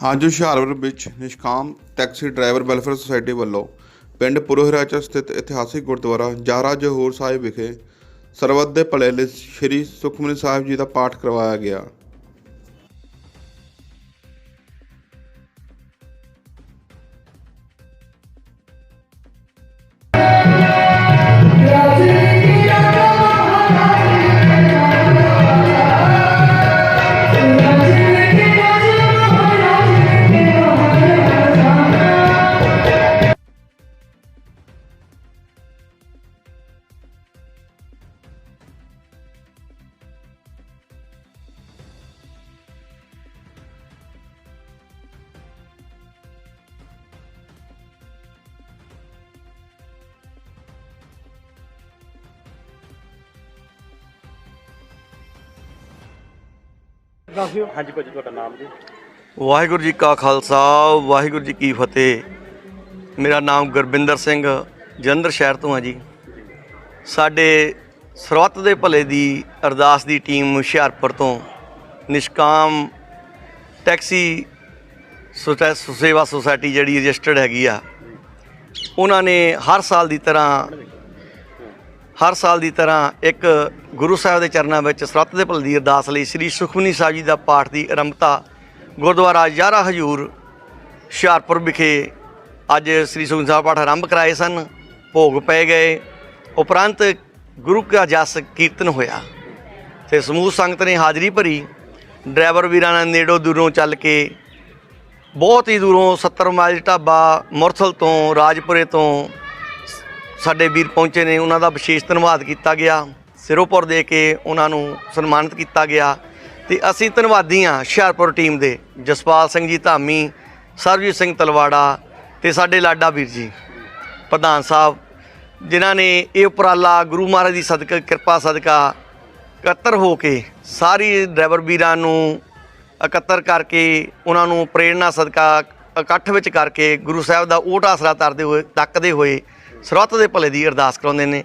ਅੱਜ ਹੁਸ਼ਿਆਰਪੁਰ ਵਿੱਚ Nishkam taxi driver welfare society ਵੱਲੋਂ ਪਿੰਡ ਪੁਰੋਹਿਰਾ 'ਚ ਸਥਿਤ ਇਤਿਹਾਸਿਕ ਗੁਰਦੁਆਰਾ ਜਾਰਾ ਜਹੂਰ ਸਾਹਿਬ ਵਿਖੇ ਸਰਬੱਤ ਦੇ ਭਲੇ ਲਈ ਸ੍ਰੀ ਸੁਖਮਨੀ ਸਾਹਿਬ ਜੀ ਦਾ ਪਾਠ ਕਰਵਾਇਆ ਗਿਆ। ਹਾਂਜੀ ਭਾਜੀ ਤੁਹਾਡਾ ਨਾਮ ਜੀ? ਵਾਹਿਗੁਰੂ ਜੀ ਕਾ ਖਾਲਸਾ ਵਾਹਿਗੁਰੂ ਜੀ ਕੀ ਫਤਿਹ। ਮੇਰਾ ਨਾਮ ਗੁਰਬਿੰਦਰ ਸਿੰਘ ਜਲੰਧਰ ਸ਼ਹਿਰ ਤੋਂ ਆ ਜੀ। ਸਾਡੇ ਸਰਬੱਤ ਦੇ ਭਲੇ ਦੀ ਅਰਦਾਸ ਦੀ ਟੀਮ ਹੁਸ਼ਿਆਰਪੁਰ ਤੋਂ ਨਿਸ਼ਕਾਮ ਟੈਕਸੀ ਸੁਟੈ- ਸੇਵਾ ਸੁਸਾਇਟੀ ਜਿਹੜੀ ਰਜਿਸਟਰਡ ਹੈਗੀ ਆ ਉਹਨਾਂ ਨੇ ਹਰ ਸਾਲ ਦੀ ਤਰ੍ਹਾਂ ਹਰ ਸਾਲ ਦੀ ਤਰ੍ਹਾਂ ਇੱਕ ਗੁਰੂ ਸਾਹਿਬ ਦੇ ਚਰਨਾਂ ਵਿੱਚ ਸਰਬੱਤ ਦੇ ਭਲ ਦੀ ਅਰਦਾਸ ਲਈ ਸ੍ਰੀ ਸੁਖਮਨੀ ਸਾਹਿਬ ਜੀ ਦਾ ਪਾਠ ਦੀ ਆਰੰਭਤਾ ਗੁਰਦੁਆਰਾ ਯਾਰਾ ਹਜੂਰ ਹੁਸ਼ਿਆਰਪੁਰ ਵਿਖੇ ਅੱਜ ਸ੍ਰੀ ਸੁਖਮਨੀ ਸਾਹਿਬ ਪਾਠ ਆਰੰਭ ਕਰਾਏ ਸਨ। ਭੋਗ ਪਏ ਗਏ। ਉਪਰੰਤ ਗੁਰੂ ਕਾ ਜਸ ਕੀਰਤਨ ਹੋਇਆ। ਤੇ ਸਮੂਹ ਸੰਗਤ ਨੇ ਹਾਜ਼ਰੀ ਭਰੀ। ਡਰਾਈਵਰ ਵੀਰਾਂ ਨੇ ਨੇੜੋਂ ਦੂਰੋਂ ਚੱਲ ਕੇ ਬਹੁਤ ਹੀ ਦੂਰੋਂ 70 ਮਾਈਲ ਢਾਬਾ ਮੁਰਥਲ ਤੋਂ ਰਾਜਪੁਰੇ ਤੋਂ ਸਾਡੇ ਵੀਰ ਪਹੁੰਚੇ ਨੇ, ਉਹਨਾਂ ਦਾ ਵਿਸ਼ੇਸ਼ ਧੰਨਵਾਦ ਕੀਤਾ ਗਿਆ। ਸਿਰੋਪੁਰ ਦੇ ਕੇ ਉਹਨਾਂ ਨੂੰ ਸਨਮਾਨਿਤ ਕੀਤਾ ਗਿਆ ਤੇ ਅਸੀਂ ਧੰਨਵਾਦੀ ਹਾਂ ਹੁਸ਼ਿਆਰਪੁਰ ਟੀਮ ਦੇ, ਜਸਪਾਲ ਸਿੰਘ ਜੀ ਧਾਮੀ, ਸਰਬਜੀਤ ਸਿੰਘ ਤਲਵਾੜਾ ਤੇ ਸਾਡੇ ਲਾਡਾ ਵੀਰ ਜੀ, ਪ੍ਰਧਾਨ ਸਾਹਿਬ, ਜਿਨ੍ਹਾਂ ਨੇ ਇਹ ਉਪਰਾਲਾ ਗੁਰੂ ਮਹਾਰਾਜ ਦੀ ਸਦਕਾ, ਕਿਰਪਾ ਸਦਕਾ ਇਕੱਤਰ ਹੋ ਕੇ ਸਾਰੀ ਡਰਾਈਵਰ ਵੀਰਾਂ ਨੂੰ ਇਕੱਤਰ ਕਰਕੇ ਉਹਨਾਂ ਨੂੰ ਪ੍ਰੇਰਣਾ ਸਦਕਾ ਇਕੱਠ ਵਿੱਚ ਕਰਕੇ ਗੁਰੂ ਸਾਹਿਬ ਦਾ ਓਟ ਆਸਰਾ ਤਰਦੇ ਹੋਏ ਤੱਕਦੇ ਹੋਏ ਸਰਬੱਤ ਦੇ ਭਲੇ ਦੀ ਅਰਦਾਸ ਕਰਾਉਂਦੇ ਨੇ।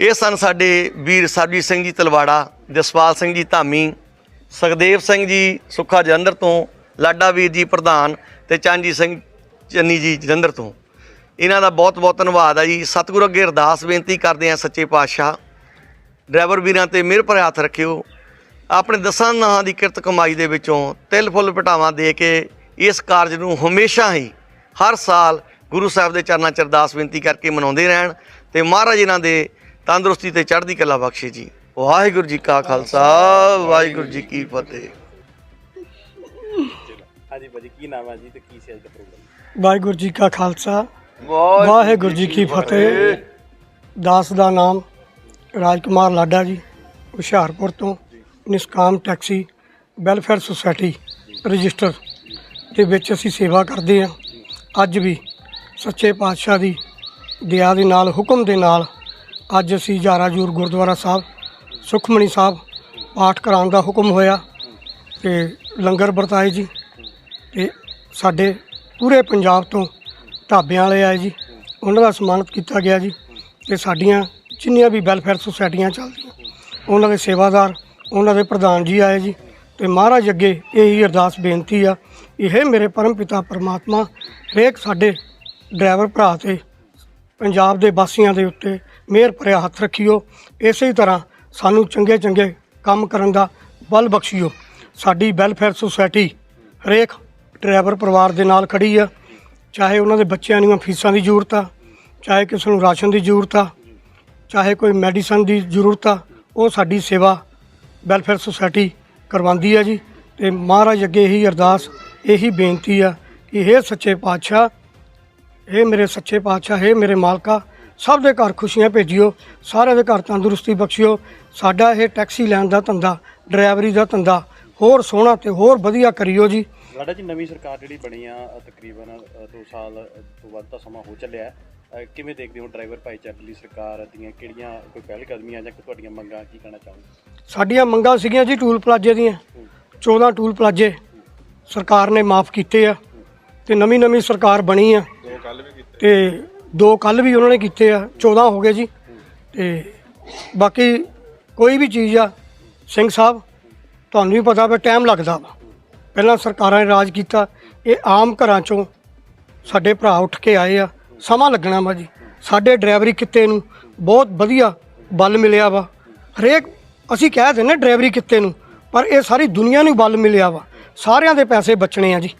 ਇਹ ਸਨ ਸਾਡੇ ਵੀਰ ਸਰਬਜੀਤ ਸਿੰਘ ਜੀ ਤਲਵਾੜਾ, ਜਸਪਾਲ ਸਿੰਘ ਜੀ ਧਾਮੀ, ਸੁਖਦੇਵ ਸਿੰਘ ਜੀ ਸੁੱਖਾ ਜਲੰਧਰ ਤੋਂ, ਲਾਡਾ ਵੀਰ ਜੀ ਪ੍ਰਧਾਨ ਤੇ ਚੰਜੀ ਸਿੰਘ ਚੰਨੀ ਜੀ ਜਲੰਧਰ ਤੋਂ। ਇਹਨਾਂ ਦਾ ਬਹੁਤ ਬਹੁਤ ਧੰਨਵਾਦ ਹੈ ਜੀ। ਸਤਿਗੁਰੂ ਅੱਗੇ ਅਰਦਾਸ ਬੇਨਤੀ ਕਰਦੇ ਆ ਸੱਚੇ ਪਾਤਸ਼ਾਹ। ਡਰਾਈਵਰ ਵੀਰਾਂ ਤੇ ਮਿਹਰ ਭਰੇ ਹੱਥ ਰੱਖਿਓ। ਆਪਣੇ ਦਸਾਂ ਨਾਹਾਂ ਦੀ ਕਿਰਤ ਕਮਾਈ ਦੇ ਵਿੱਚੋਂ ਤਿਲ ਫੁੱਲ ਪਟਾਵਾਂ ਦੇ ਕੇ ਇਸ ਕਾਰਜ ਨੂੰ ਹਮੇਸ਼ਾ ਹੀ, ਹਰ ਸਾਲ ਗੁਰੂ ਸਾਹਿਬ ਦੇ ਚਰਨਾਂ 'ਚ ਅਰਦਾਸ ਬੇਨਤੀ ਕਰਕੇ ਮਨਾਉਂਦੇ ਰਹਿਣ ਤੇ ਮਹਾਰਾਜ ਇਹਨਾਂ ਦੇ ਤੰਦਰੁਸਤੀ ਤੇ ਚੜ੍ਹਦੀ ਕਲਾ ਬਖਸ਼ੇ ਜੀ। ਵਾਹਿਗੁਰੂ ਜੀ ਕਾ ਖਾਲਸਾ ਵਾਹਿਗੁਰੂ ਜੀ ਕੀ ਫਤਿਹ। ਹਾਂਜੀ ਭਾਜੀ ਕੀ ਨਾਮ ਹੈ ਜੀ ਤੇ ਕੀ ਸੀ ਅੱਜ ਦਾ ਪ੍ਰੋਗਰਾਮ? ਵਾਹਿਗੁਰੂ ਜੀ ਕਾ ਖਾਲਸਾ ਵਾਹਿਗੁਰੂ ਜੀ ਕੀ ਫਤਿਹ। ਦਾਸ ਦਾ ਨਾਮ ਰਾਜਕੁਮਾਰ ਲਾਡਾ ਜੀ ਹੁਸ਼ਿਆਰਪੁਰ ਤੋਂ Nishkam taxi welfare society register ਦੇ ਵਿੱਚ ਅਸੀਂ ਸੇਵਾ ਕਰਦੇ ਹਾਂ। ਅੱਜ ਵੀ ਸੱਚੇ ਪਾਤਸ਼ਾਹ ਦੀ ਦਇਆ ਦੇ ਨਾਲ, ਹੁਕਮ ਦੇ ਨਾਲ ਅੱਜ ਅਸੀਂ ਜਾਰਾਜੂਰ ਗੁਰਦੁਆਰਾ ਸਾਹਿਬ ਸੁਖਮਣੀ ਸਾਹਿਬ ਪਾਠ ਕਰਾਉਣ ਦਾ ਹੁਕਮ ਹੋਇਆ ਤੇ ਲੰਗਰ ਵਰਤਾਏ ਜੀ ਤੇ ਸਾਡੇ ਪੂਰੇ ਪੰਜਾਬ ਤੋਂ ਢਾਬਿਆਂ ਵਾਲੇ ਆਏ ਜੀ। ਉਹਨਾਂ ਦਾ ਸਨਮਾਨਿਤ ਕੀਤਾ ਗਿਆ ਜੀ ਤੇ ਸਾਡੀਆਂ ਜਿੰਨੀਆਂ ਵੀ ਵੈਲਫੇਅਰ ਸੁਸਾਇਟੀਆਂ ਚੱਲਦੀਆਂ, ਉਹਨਾਂ ਦੇ ਸੇਵਾਦਾਰ, ਉਹਨਾਂ ਦੇ ਪ੍ਰਧਾਨ ਜੀ ਆਏ ਜੀ ਤੇ ਮਹਾਰਾਜ ਅੱਗੇ ਇਹੀ ਅਰਦਾਸ ਬੇਨਤੀ ਆ, ਇਹ ਮੇਰੇ ਪਰਮ ਪਿਤਾ ਪਰਮਾਤਮਾ ਹਰੇਕ ਸਾਡੇ ਡਰਾਈਵਰ ਭਰਾ ਤੇ ਪੰਜਾਬ ਦੇ ਵਾਸੀਆਂ ਦੇ ਉੱਤੇ ਮਿਹਰ ਭਰਿਆ ਹੱਥ ਰੱਖਿਓ। ਇਸੇ ਤਰ੍ਹਾਂ ਸਾਨੂੰ ਚੰਗੇ ਚੰਗੇ ਕੰਮ ਕਰਨ ਦਾ ਬਲ ਬਖਸ਼ਿਓ। ਸਾਡੀ ਵੈਲਫੇਅਰ ਸੁਸਾਇਟੀ ਹਰੇਕ ਡਰਾਈਵਰ ਪਰਿਵਾਰ ਦੇ ਨਾਲ ਖੜੀ ਆ। ਚਾਹੇ ਉਹਨਾਂ ਦੇ ਬੱਚਿਆਂ ਦੀਆਂ ਫੀਸਾਂ ਦੀ ਜ਼ਰੂਰਤ ਆ, ਚਾਹੇ ਕਿਸੇ ਨੂੰ ਰਾਸ਼ਨ ਦੀ ਜ਼ਰੂਰਤ ਆ, ਚਾਹੇ ਕੋਈ ਮੈਡੀਸਨ ਦੀ ਜ਼ਰੂਰਤ ਆ, ਉਹ ਸਾਡੀ ਸੇਵਾ ਵੈਲਫੇਅਰ ਸੁਸਾਇਟੀ ਕਰਵਾਉਂਦੀ ਆ ਜੀ। ਤੇ ਮਹਾਰਾਜ ਅੱਗੇ ਇਹੀ ਅਰਦਾਸ, ਇਹੀ ਬੇਨਤੀ ਆ ਕਿ ਇਹ ਸੱਚੇ ਪਾਤਸ਼ਾਹ ਇਹ ਮੇਰੇ ਸੱਚੇ ਪਾਤਸ਼ਾਹ ਹੈ ਮੇਰੇ ਮਾਲਕਾ ਸਭ ਦੇ ਘਰ ਖੁਸ਼ੀਆਂ ਭੇਜਿਓ ਸਾਰਿਆਂ ਦੇ ਘਰ ਤੰਦਰੁਸਤੀ ਬਖਸ਼ਿਓ। ਸਾਡਾ ਇਹ ਟੈਕਸੀ ਲੈਣ ਦਾ ਧੰਦਾ ਡਰਾਈਵਰੀ ਦਾ ਧੰਦਾ ਹੋਰ ਸੋਹਣਾ ਤੇ ਹੋਰ ਵਧੀਆ ਕਰਿਓ ਜੀ। ਲਾਡਾ ਜੀ ਨਵੀਂ ਸਰਕਾਰ ਜਿਹੜੀ ਬਣੀ ਆ ਤਕਰੀਬਨ 2 ਸਾਲ ਤੋਂ ਵੱਧ ਦਾ ਸਮਾਂ ਹੋ ਚੱਲਿਆ। ਹੈ। ਕਿਵੇਂ ਦੇਖਦੇ ਹੋ ਡਰਾਈਵਰ ਭਾਈਚਾਰੇ ਲਈ ਸਰਕਾਰ ਦੀਆਂ ਕਿਹੜੀਆਂ ਕੋਈ ਪਹਿਲ ਕਦਮੀਆਂ ਜਾਂ ਕੋਈ ਤੁਹਾਡੀਆਂ ਮੰਗਾਂ ਕੀ ਕਹਿਣਾ ਚਾਹੋਗੇ? ਸਾਡੀਆਂ ਮੰਗਾਂ ਸੀਗੀਆਂ ਜੀ ਟੂਲ ਪਲਾਜੇ ਦੀਆਂ। 14 ਟੂਲ ਪਲਾਜੇ ਸਰਕਾਰ ਨੇ ਮਾਫ ਕੀਤੇ ਆ ਤੇ ਨਵੀਂ ਨਵੀਂ ਸਰਕਾਰ ਬਣੀ ਆ। ਤੇ ਦੋ ਕੱਲ ਵੀ ਉਹਨਾਂ ਨੇ ਕੀਤੇ ਆ 14 ਹੋ ਗਏ ਜੀ। ਤੇ ਬਾਕੀ ਕੋਈ ਵੀ ਚੀਜ਼ ਆ, ਸਿੰਘ ਸਾਹਿਬ, ਤੁਹਾਨੂੰ ਵੀ ਪਤਾ ਵੀ ਟਾਈਮ ਲੱਗਦਾ ਵਾ। ਪਹਿਲਾਂ ਸਰਕਾਰਾਂ ਨੇ ਰਾਜ ਕੀਤਾ, ਇਹ ਆਮ ਘਰਾਂ ਚੋਂ ਸਾਡੇ ਭਰਾ ਉੱਠ ਕੇ ਆਏ ਆ, ਸਮਾਂ ਲੱਗਣਾ ਵਾ ਜੀ। ਸਾਡੇ ਡਰਾਈਵਰੀ ਕਿੱਤੇ ਨੂੰ ਬਹੁਤ ਵਧੀਆ ਬਲ ਮਿਲਿਆ ਵਾ। ਹਰੇਕ, ਅਸੀਂ ਕਹਿ ਦਿੰਦੇ ਡਰਾਈਵਰੀ ਕਿੱਤੇ ਨੂੰ, ਪਰ ਇਹ ਸਾਰੀ ਦੁਨੀਆ ਨੂੰ ਬਲ ਮਿਲਿਆ ਵਾ। ਸਾਰਿਆਂ ਦੇ ਪੈਸੇ ਬਚਣੇ ਆ ਜੀ।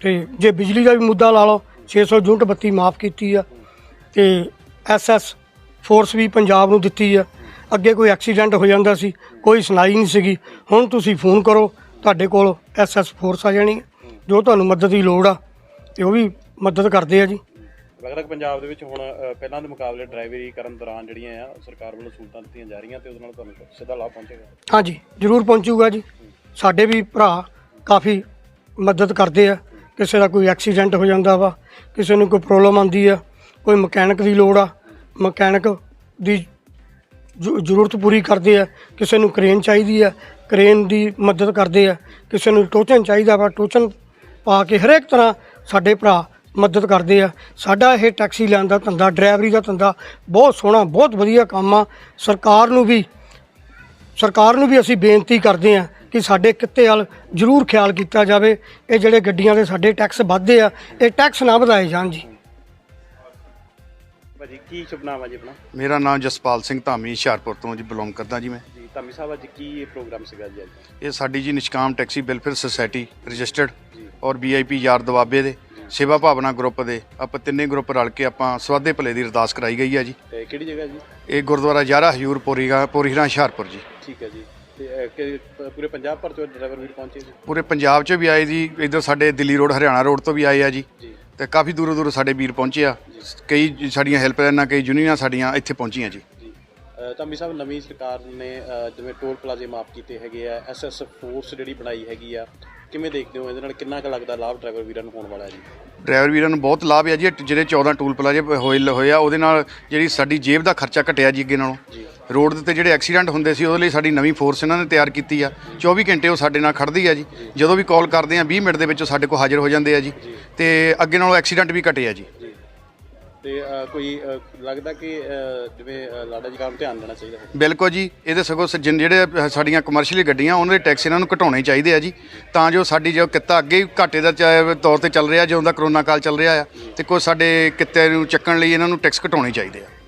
ਤੇ ਜੇ ਬਿਜਲੀ ਦਾ ਵੀ ਮੁੱਦਾ ਲਾ ਲਓ 600 ਯੂਨਿਟ ਬੱਤੀ ਮਾਫ ਕੀਤੀ ਆ ਤੇ ਐਸਐਸ ਫੋਰਸ ਵੀ ਪੰਜਾਬ ਨੂੰ ਦਿੱਤੀ ਆ। ਅੱਗੇ ਕੋਈ ਐਕਸੀਡੈਂਟ ਹੋ ਜਾਂਦਾ ਸੀ ਕੋਈ ਸੁਣਾਈ ਨਹੀਂ ਸੀਗੀ। ਹੁਣ ਤੁਸੀਂ ਫੋਨ ਕਰੋ ਤੁਹਾਡੇ ਕੋਲ ਐਸਐਸ ਫੋਰਸ ਆ ਜਾਣੀ ਜੋ ਤੁਹਾਨੂੰ ਮਦਦ ਦੀ ਲੋੜ ਆ ਤੇ ਉਹ ਵੀ ਮਦਦ ਕਰਦੇ ਆ ਜੀ। ਲੱਗਦਾ ਕਿ ਪੰਜਾਬ ਦੇ ਵਿੱਚ ਹੁਣ ਪਹਿਲਾਂ ਦੇ ਮੁਕਾਬਲੇ ਡਰਾਈਵਰੀ ਕਰਨ ਦੌਰਾਨ ਜਿਹੜੀਆਂ ਆ ਸਰਕਾਰ ਵੱਲੋਂ ਸਹੂਲਤਾਂ ਦਿੱਤੀਆਂ ਜਾ ਰਹੀਆਂ ਤੇ ਉਹਦੇ ਨਾਲ ਤੁਹਾਨੂੰ ਸਿੱਧਾ ਲਾਭ ਪਹੁੰਚੇਗਾ। ਹਾਂਜੀ ਜ਼ਰੂਰ ਪਹੁੰਚੂਗਾ ਜੀ। ਸਾਡੇ ਵੀ ਭਰਾ ਕਾਫੀ ਮਦਦ ਕਰਦੇ ਆ। ਕਿਸੇ ਦਾ ਕੋਈ ਐਕਸੀਡੈਂਟ ਹੋ ਜਾਂਦਾ ਵਾ, ਕਿਸੇ ਨੂੰ ਕੋਈ ਪ੍ਰੋਬਲਮ ਆਉਂਦੀ ਆ, ਕੋਈ ਮਕੈਨਿਕ ਦੀ ਲੋੜ ਆ, ਮਕੈਨਿਕ ਦੀ ਜ਼ਰੂਰਤ ਪੂਰੀ ਕਰਦੇ ਆ, ਕਿਸੇ ਨੂੰ ਕ੍ਰੇਨ ਚਾਹੀਦੀ ਆ ਕ੍ਰੇਨ ਦੀ ਮਦਦ ਕਰਦੇ ਆ, ਕਿਸੇ ਨੂੰ ਟੋਚਨ ਚਾਹੀਦਾ ਵਾ, ਟੋਚਨ ਪਾ ਕੇ ਹਰੇਕ ਤਰ੍ਹਾਂ ਸਾਡੇ ਭਰਾ ਮਦਦ ਕਰਦੇ ਆ। ਸਾਡਾ ਇਹ ਟੈਕਸੀ ਲੈਣ ਦਾ ਧੰਦਾ ਡਰਾਈਵਰੀ ਦਾ ਧੰਦਾ ਬਹੁਤ ਸੋਹਣਾ, ਬਹੁਤ ਵਧੀਆ ਕੰਮ ਆ। ਸਰਕਾਰ ਨੂੰ ਵੀ, ਸਰਕਾਰ ਨੂੰ ਵੀ ਅਸੀਂ ਬੇਨਤੀ ਕਰਦੇ ਹਾਂ ਕਿ ਸਾਡੇ ਕਿੱਤੇ ਵੱਲ ਜ਼ਰੂਰ ਖਿਆਲ ਕੀਤਾ ਜਾਵੇ। ਇਹ ਜਿਹੜੇ ਗੱਡੀਆਂ ਦੇ ਸਾਡੇ ਟੈਕਸ ਵੱਧਦੇ ਆ ਇਹ ਟੈਕਸ ਨਾ ਵਧਾਏ ਜਾਣ ਜੀ। ਭਾਜੀ ਕੀ ਸ਼ੁਭ ਨਾਮ ਹੈ ਜੀ ਆਪਣਾ? ਮੇਰਾ ਨਾਮ ਜਸਪਾਲ ਸਿੰਘ ਧਾਮੀ ਹੁਸ਼ਿਆਰਪੁਰ ਤੋਂ ਜੀ ਬਿਲੋਂਗ ਕਰਦਾ ਜੀ ਮੈਂ। ਜੀ ਧਾਮੀ ਸਾਹਿਬ ਅੱਜ ਕੀ ਇਹ ਪ੍ਰੋਗਰਾਮ ਸੀਗਾ ਜੀ ਅੱਜ? ਇਹ ਸਾਡੀ ਜੀ Nishkam taxi welfare society registered. ਔਰ ਵੀਆਈਪੀ ਯਾਰ ਦਵਾਬੇ ਦੇ ਸੇਵਾ ਭਾਵਨਾ ਗਰੁੱਪ ਦੇ ਆਪਾਂ ਤਿੰਨੇ ਗਰੁੱਪ ਰਲ ਕੇ ਆਪਾਂ ਸਵਾਦੇ ਭਲੇ ਦੀ ਅਰਦਾਸ ਕਰਾਈ ਗਈ ਹੈ ਜੀ। ਤੇ ਕਿਹੜੀ ਜਗ੍ਹਾ ਜੀ? ਇਹ ਗੁਰਦੁਆਰਾ ਯਾਰਾ ਹਜੂਰ ਪੋਰੀਗਾ ਪੋਰੀਹਰਾ ਹੁਸ਼ਿਆਰਪੁਰ ਜੀ। ਠੀਕ ਹੈ ਜੀ। ਤੇ ਅ, ਕਿ ਪ- ਪੂਰੇ ਪੰਜਾਬ ਭਰ ਤੋਂ ਡਰਾਈਵਰ ਵੀਰ ਪਹੁੰਚੇ ਜੀ ਪੂਰੇ ਪੰਜਾਬ 'ਚ ਵੀ ਆਏ ਜੀ ਇਧਰ ਸਾਡੇ ਦਿੱਲੀ ਰੋਡ ਹਰਿਆਣਾ ਰੋਡ ਤੋਂ ਵੀ ਆਏ ਆ ਜੀ। ਜੀ। ਤੇ ਕਾਫੀ ਦੂਰੋਂ ਦੂਰੋਂ ਸਾਡੇ ਵੀਰ ਪਹੁੰਚੇ ਆ। ਕਈ ਸਾਡੀਆਂ ਹੈਲਪਲਾਈਨਾਂ ਕਈ ਯੂਨੀਅਨਾਂ ਸਾਡੀਆਂ ਇੱਥੇ ਪਹੁੰਚੀਆਂ ਜੀ। ਜੀ। ਅ, ਧਾਮੀ ਸਾਹਿਬ ਨਵੀਂ ਸਰਕਾਰ ਨੇ ਜਿਵੇਂ ਟੋਲ ਪਲਾਜ਼ੇ ਮਾਫ ਕੀਤੇ ਹੈਗੇ ਆ ਐਸਐਸ ਫੋਰਸ ਜਿਹੜੀ ਬਣਾਈ ਹੈਗੀ ਆ ਕਿਵੇਂ ਦੇਖਦੇ ਹੋ ਇਹਦੇ ਨਾਲ ਕਿੰਨਾ ਕੁ ਲੱਗਦਾ ਲਾਭ ਡਰਾਈਵਰ ਵੀਰਾਂ ਨੂੰ ਹੋਣ ਵਾਲਾ ਹੈ ਜੀ? ਡਰਾਈਵਰ ਵੀਰਾਂ ਨੂੰ ਬਹੁਤ ਲਾਭ ਹੈ ਜੀ ਇਹ ਜਿਹੜੇ 14 ਟੂਲ ਪਲਾਜ਼ੇ ਹੋਏ ਹੋਏ ਆ ਉਹਦੇ ਨਾਲ ਜਿਹੜੀ ਸਾਡੀ ਜੇਬ ਦਾ ਖਰਚਾ ਘਟਿਆ ਜੀ ਅੱਗੇ ਨਾਲੋਂ। ਜੀ। ਰੋਡ ਦੇ ਉੱਤੇ ਜਿਹੜੇ ਐਕਸੀਡੈਂਟ ਹੁੰਦੇ ਸੀ ਉਹਦੇ ਲਈ ਸਾਡੀ ਨਵੀਂ ਫੋਰਸ ਇਹਨਾਂ ਨੇ ਤਿਆਰ ਕੀਤੀ ਆ। 24 ਘੰਟੇ ਉਹ ਸਾਡੇ ਨਾਲ ਖੜਦੀ ਆ ਜੀ। ਜਦੋਂ ਵੀ ਕਾਲ ਕਰਦੇ ਆ 20 ਮਿੰਟ ਦੇ ਵਿੱਚ ਉਹ ਸਾਡੇ ਕੋਲ ਹਾਜ਼ਰ ਹੋ ਜਾਂਦੇ ਆ ਜੀ। ਤੇ ਅੱਗੇ ਨਾਲੋਂ ਐਕਸੀਡੈਂਟ ਵੀ ਘਟੇ ਆ ਜੀ। ਤੇ ਕੋਈ ਲੱਗਦਾ ਕਿ ਜਿਵੇਂ ਲਾਡਾ ਜੀ ਕੰਮ ਧਿਆਨ ਦੇਣਾ ਚਾਹੀਦਾ ਹੈ? ਬਿਲਕੁਲ ਜੀ। ਇਹਦੇ ਸਗੋਂ ਜਿਹੜੇ ਸਾਡੀਆਂ ਕਮਰਸ਼ੀਅਲ ਗੱਡੀਆਂ ਉਹਨਾਂ ਦੇ ਟੈਕਸ ਇਹਨਾਂ ਨੂੰ ਘਟਾਉਣੇ ਚਾਹੀਦੇ ਆ ਜੀ। ਤਾਂ ਜੋ ਸਾਡੀ ਜੋ ਕਿੱਤਾ ਅੱਗੇ ਘਾਟੇ ਦਾ ਤੌਰ ਤੇ ਚੱਲ ਰਿਹਾ ਜਦੋਂ ਦਾ ਕਰੋਨਾ ਕਾਲ ਚੱਲ ਰਿਹਾ ਆ ਤੇ ਕੋਈ ਸਾਡੇ ਕਿੱਤੇ ਨੂੰ ਚੱਕਣ ਲਈ ਇਹਨਾਂ ਨੂੰ ਟੈਕਸ ਘਟਾਉਣੇ ਚਾਹੀਦੇ ਆ।